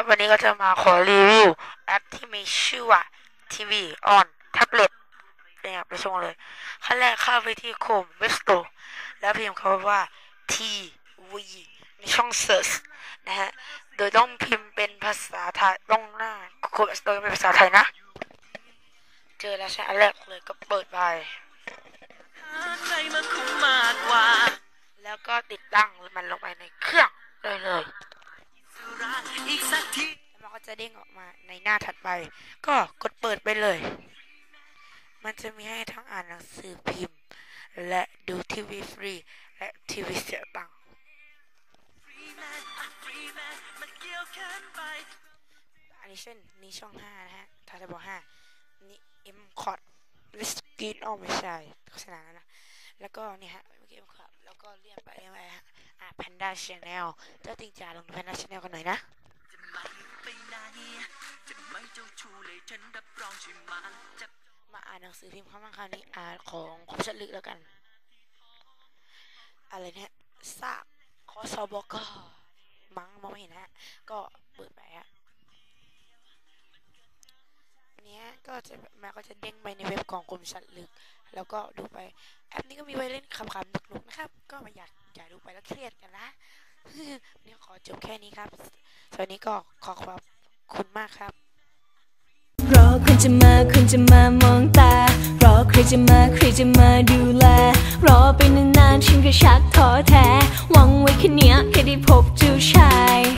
ครับ วันนี้ก็จะมาขอรีวิวแอปที่มีชื่อว่า TV on Tablet เนี่ยไปชมเลยขั้นแรกเข้าไปที่โคมเว็บสโตร์แล้วพิมพ์คำว่า TV ในช่อง Search นะฮะ โดยต้องพิมพ์เป็นภาษาไทยต้องหน้าโคมเว็บสโตร์เป็นภาษาไทยนะ เจอแล้วใช่อันแรกเลยก็เปิดไปแล้วก็ติดตั้งมันลงไปในเครื่องเลยเลย อีกสักทีแล้วมันก็จะเด้งออกมาในหน้าถัดไป ก็กดเปิดไปเลย มันจะมีให้ทั้งอ่านหนังสือพิมพ์ และดูทีวีฟรี และทีวีเสียตังค์อันนี้เช่นนี่ช่องห้านะฮะทาร์บอห้านี่เอ็มคอร์ดลิสกินอ้อไม่ใช่โฆษณาแล้วนะ แล้วก็นี่ฮะเมื่อกี้เอ็มคอร์ดแล้วก็เรียกไปอะไรฮะอะแพนด้าชาแนลเจ้าติงจ่าลงแพนด้าชาแนลกันหน่อยนะ ชูเลยฉันรับรองช่ไหมจะมาอ่านหนังสือพิมพ์ข้างล่าคราวนี้อ่านของคมชัดลึกแล้วกัน อะไรเนี่ยซากคอสบกมั้งมองไม่เห็นฮะ ก็เปิดไปฮะเนี้ยก็จะมันก็จะเด้งไปในเว็บของกรมชัดลึก แล้วก็ดูไป แอปนี้ก็มีไว้เล่นคำๆหนุกๆนะครับ ก็ไมาอยากอย่าดูไปแล้วเครียดกันนะเนี่ยขอจบแค่นี้ครับสวัสดีก็ขอขอบคุณมากครับ คนจะมาคนจะมามองตา รอใครจะมาใครจะมาดูแล รอไปนานๆฉันก็ชักท้อแท้ หวังไว้แค่เนี้ยแค่ได้พบเจ้าชาย